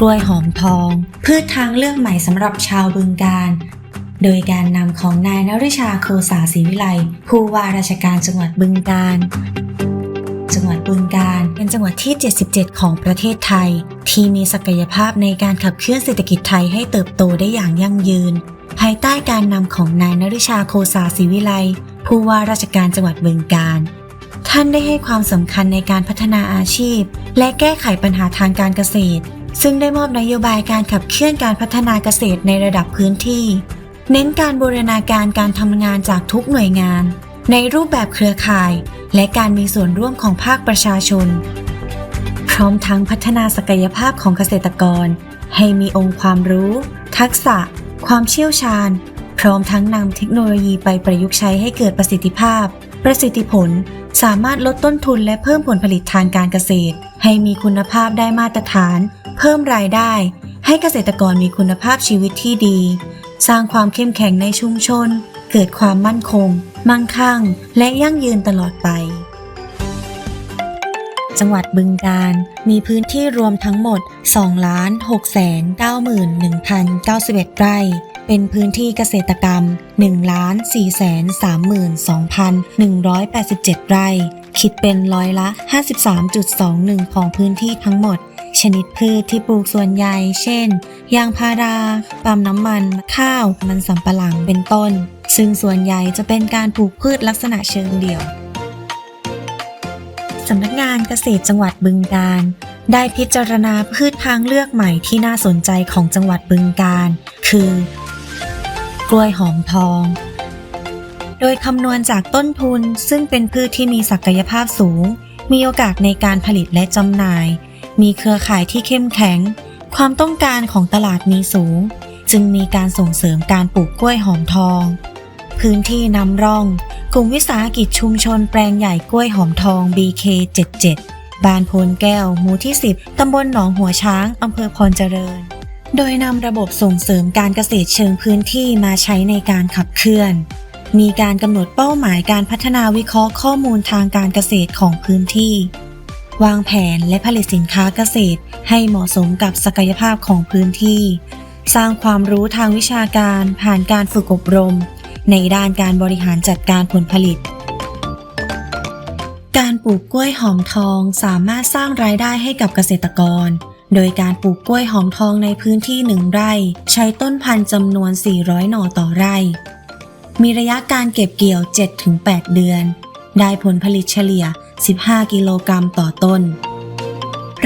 กล้วยหอมทอง พืชทางเลือกใหม่สำหรับชาวบึงการ โดยการนำของนายนริชาโคสาศรีวิไลผู้ว่าราชการจังหวัดบึงการจังหวัดบึงการเป็นจังหวัดที่ 77 ของประเทศไทย ที่มีศักยภาพในการขับเคลื่อนเศรษฐกิจไทยให้เติบโตได้อย่างยั่งยืน ภายใต้การนำของนายนริชาโคสาศรีวิไลผู้ว่าราชการจังหวัดบึงการ ท่านได้ให้ความสำคัญในการพัฒนาอาชีพ และแก้ไขปัญหาทางการเกษตร ซึ่งได้มอบนโยบายการขับเคลื่อนการพัฒนาเกษตรในระดับพื้นที่ เน้นการบูรณาการการทำงานจากทุกหน่วยงาน ในรูปแบบเครือข่าย และการมีส่วนร่วมของภาคประชาชน พร้อมทั้งพัฒนาศักยภาพของเกษตรกร ให้มีองค์ความรู้ ทักษะ ความเชี่ยวชาญ พร้อมทั้งนำเทคโนโลยีไปประยุกต์ใช้ให้เกิดประสิทธิภาพ ประสิทธิผล สามารถลดต้นทุนและเพิ่มผลผลิตทางการเกษตร ให้มีคุณภาพได้มาตรฐาน เพิ่มรายได้ ให้เกษตรกรมีคุณภาพชีวิตที่ดี สร้างความเข้มแข็งในชุมชน เกิดความมั่นคง มั่งคั่ง และยั่งยืนตลอดไป จังหวัดบึงการมีพื้นที่รวมทั้งหมด 2,691,091ไร่ เป็นพื้นที่เกษตรกรรม 1,432,187 ไร่ คิดเป็นร้อยละ 53.21 ของพื้นที่ทั้งหมด ชนิดพืชที่ปลูกส่วนใหญ่ เช่น ยางพาราปั๊มน้ำมัน ข้าว มันสำปะหลัง เป็นต้น ซึ่งส่วนใหญ่จะเป็นการปลูกพืชลักษณะเชิงเดี่ยวสำนักงานเกษตรจังหวัดบึงการ ได้พิจารณาพืชทางเลือกใหม่ที่น่าสนใจของจังหวัดบึงการ คือ กล้วยหอมทอง โดยคำนวณจากต้นทุนซึ่งเป็นพืชที่มีศักยภาพสูง มีโอกาสในการผลิตและจำหน่าย มีเครือข่ายที่เข้มแข็ง ความต้องการของตลาดมีสูง จึงมีการส่งเสริมการปลูกกล้วยหอมทอง พื้นที่นำร่อง กลุ่มวิสาหกิจชุมชนแปลงใหญ่กล้วยหอมทอง BK77 บ้านโพนแก้ว หมู่ที่ 10 ตำบลหนองหัวช้าง อำเภอพรเจริญ โดยนำระบบส่งเสริมการเกษตรเชิงพื้นที่มาใช้ในการขับเคลื่อน มีการกำหนดเป้าหมายการพัฒนาวิเคราะห์ข้อมูลทางการเกษตรของพื้นที่ วางแผนและผลิตสินค้าเกษตรให้เหมาะสมกับศักยภาพของพื้นที่ สร้างความรู้ทางวิชาการผ่านการฝึกอบรม ในด้านการบริหารจัดการผลผลิต การปลูกกล้วยหอมทองสามารถสร้างรายได้ให้กับเกษตรกร โดยการปลูกกล้วยหอมทองในพื้นที่หนึ่งไร่ ใช้ต้นพันธุ์จำนวน 400 หน่อต่อไร่ มีระยะการเก็บเกี่ยว 7-8 เดือน ได้ผลผลิตเฉลี่ย 15 กิโลกรัมต่อต้น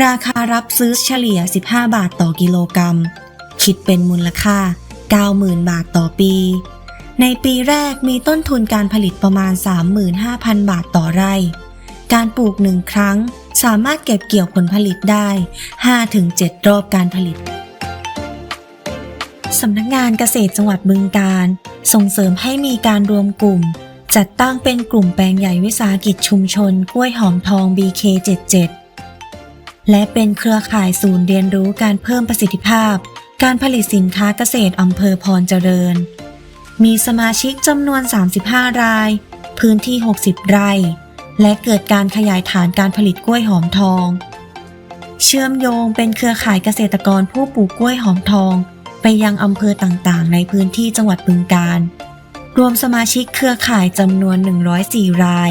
ราคารับซื้อเฉลี่ย 15 บาทต่อกิโลกรัม คิดเป็นมูลค่า 90,000 บาทต่อปี ในปีแรกมีต้นทุนการผลิตประมาณ 35,000 บาทต่อไร่ การปลูกหนึ่งครั้ง สามารถเก็บเกี่ยวผลผลิตได้ 5-7 รอบการผลิตสำนักงานเกษตรจังหวัดบึงการ ส่งเสริมให้มีการรวมกลุ่ม จัดตั้งเป็นกลุ่มแปลงใหญ่วิสาหกิจชุมชนกล้วยหอมทอง BK77 และเป็นเครือข่ายศูนย์เรียนรู้การเพิ่มประสิทธิภาพ การผลิตสินค้าเกษตรอำเภอพรเจริญ มีสมาชิกจำนวน 35 ราย พื้นที่ 60 ไร่ และเกิดการขยายฐานการผลิตกล้วยหอมทอง เชื่อมโยงเป็นเครือข่ายเกษตรกรผู้ปลูกกล้วยหอมทอง ไปยังอำเภอต่างๆ ในพื้นที่จังหวัดบึงการ รวมสมาชิกเครือข่ายจำนวน 104 ราย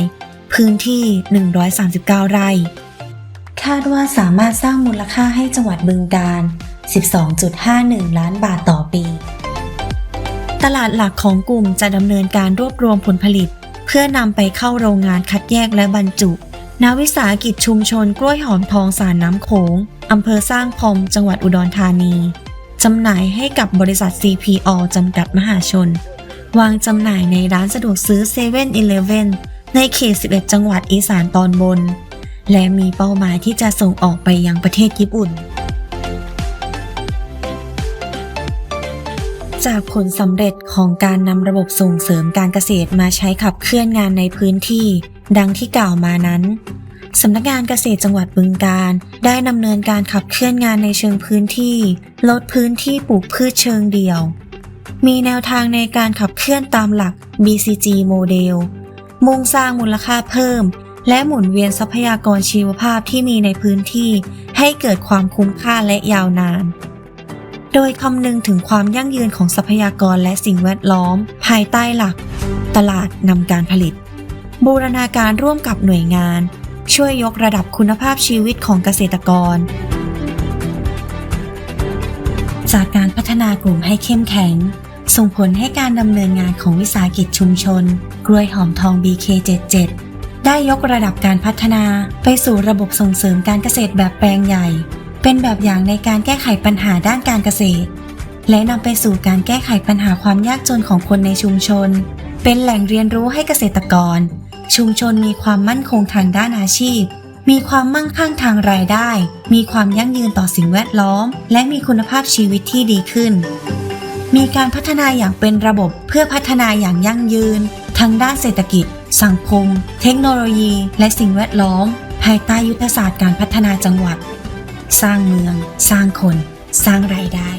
พื้นที่ 139 ไร่ คาดว่าสามารถสร้างมูลค่าให้จังหวัดบึงการ 12.51 ล้านบาทต่อปี ตลาดหลักของกลุ่มจะดำเนินการรวบรวมผลผลิต เพื่อนำไปเข้าโรงงานคัดแยกและบรรจุณวิสาหกิจชุมชนกล้วยหอมทองสารน้ำโขงอำเภอสร้างพรมจังหวัดอุดรธานีจำหน่ายให้กับบริษัท CPO จำกัดมหาชน วางจำหน่ายในร้านสะดวกซื้อ7 e เ e ่ e อในเขต 11 จังหวัดอีสานตอนบน และมีเป้าหมายที่จะส่งออกไปยังประเทศญี่ปุ่น จากผลสำเร็จของการนำระบบส่งเสริมการเกษตรมาใช้ขับเคลื่อนงานในพื้นที่ ดังที่กล่าวมานั้นสำนักงานเกษตรจังหวัดบึงการ ได้ดำเนินการขับเคลื่อนงานในเชิงพื้นที่ ลดพื้นที่ปลูกพืชเชิงเดี่ยว มีแนวทางในการขับเคลื่อนตามหลัก BCG โมเดล มุ่งสร้างมูลค่าเพิ่ม และหมุนเวียนทรัพยากรชีวภาพที่มีในพื้นที่ ให้เกิดความคุ้มค่าและยาวนาน โดยคำนึงถึงความยั่งยืนของทรัพยากรและสิ่งแวดล้อม ภายใต้หลัก ตลาดนำการผลิต บูรณาการร่วมกับหน่วยงาน ช่วยยกระดับคุณภาพชีวิตของเกษตรกร จากการพัฒนากลุ่มให้เข้มแข็ง ส่งผลให้การดำเนินงานของวิสาหกิจชุมชน กล้วยหอมทอง BK77 ได้ยกระดับการพัฒนาไปสู่ระบบส่งเสริมการเกษตรแบบแปลงใหญ่ เป็นแบบอย่างในการแก้ไขปัญหาด้านการเกษตร และนำไปสู่การแก้ไขปัญหาความยากจนของคนในชุมชน เป็นแหล่งเรียนรู้ให้เกษตรกร ชุมชนมีความมั่นคงทางด้านอาชีพ มีความมั่งคั่งทางรายได้ มีความยั่งยืนต่อสิ่งแวดล้อม และมีคุณภาพชีวิตที่ดีขึ้น มีการพัฒนาอย่างเป็นระบบเพื่อพัฒนาอย่างยั่งยืน ทั้งด้านเศรษฐกิจ สังคม เทคโนโลยี และสิ่งแวดล้อม ภายใต้ยุทธศาสตร์การพัฒนาจังหวัด สร้างเมือง สร้างคน สร้างรายได้